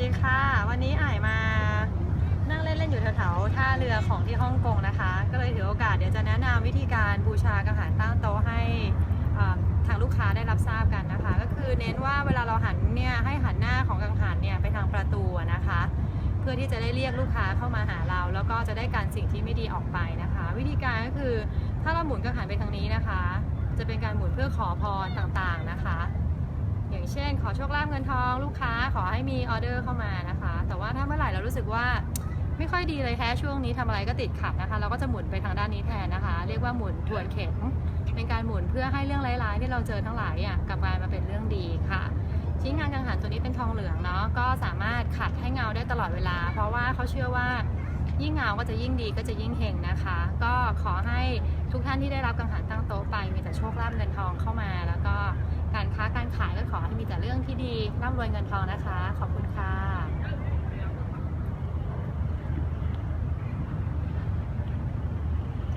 ดีค่ะ วันนี้อ่ายมานั่งเล่นเล่นๆอยู่แถวๆท่าเรือของที่ฮ่องกงนะคะ ก็เลยถือโอกาสเดี๋ยวจะแนะนำวิธีการบูชากังหันตั้งโต๊ะให้ทางลูกค้าได้รับทราบกันนะคะ ก็คือเน้นว่าเวลาเราหันเนี่ยให้หันหน้าของกังหันเนี่ยไปทางประตูนะคะ เพื่อที่จะได้เรียกลูกค้าเข้ามาหาเรา แล้วก็จะได้การสิ่งที่ไม่ดีออกไปนะคะ วิธีการก็คือถ้าเราหมุนกังหันไปทางนี้นะคะ จะเป็นการหมุนเพื่อขอพรต่างๆนะคะ เช่น ขอโชคลาภเงินทองลูกค้าขอให้มีออเดอร์เข้ามานะคะ แต่ว่าถ้าเมื่อไหร่เรารู้สึกว่าไม่ค่อยดีเลยแท้ช่วงนี้ทำอะไรก็ติดขัดนะคะ เราก็จะหมุนไปทางด้านนี้แทนนะคะ เรียกว่าหมุนทวนเข็มเป็นการหมุนเพื่อให้เรื่องร้ายๆที่เราเจอทั้งหลายอะกลับกลายมาเป็นเรื่องดีค่ะ ชิ้นงานกังหันตัวนี้เป็นทองเหลืองเนาะก็สามารถขัดให้เงาได้ตลอดเวลา เพราะว่าเขาเชื่อว่ายิ่งเงาก็จะยิ่งดีก็จะยิ่งเฮงนะคะ ก็ขอให้ทุกท่านที่ได้รับกังหันตั้งโต๊ะไปมีแต่โชคลาภเงินทองเข้ามาแล้ว มีแต่เรื่องที่ดีร่ำรวยเงินทองนะคะ ขอบคุณค่ะ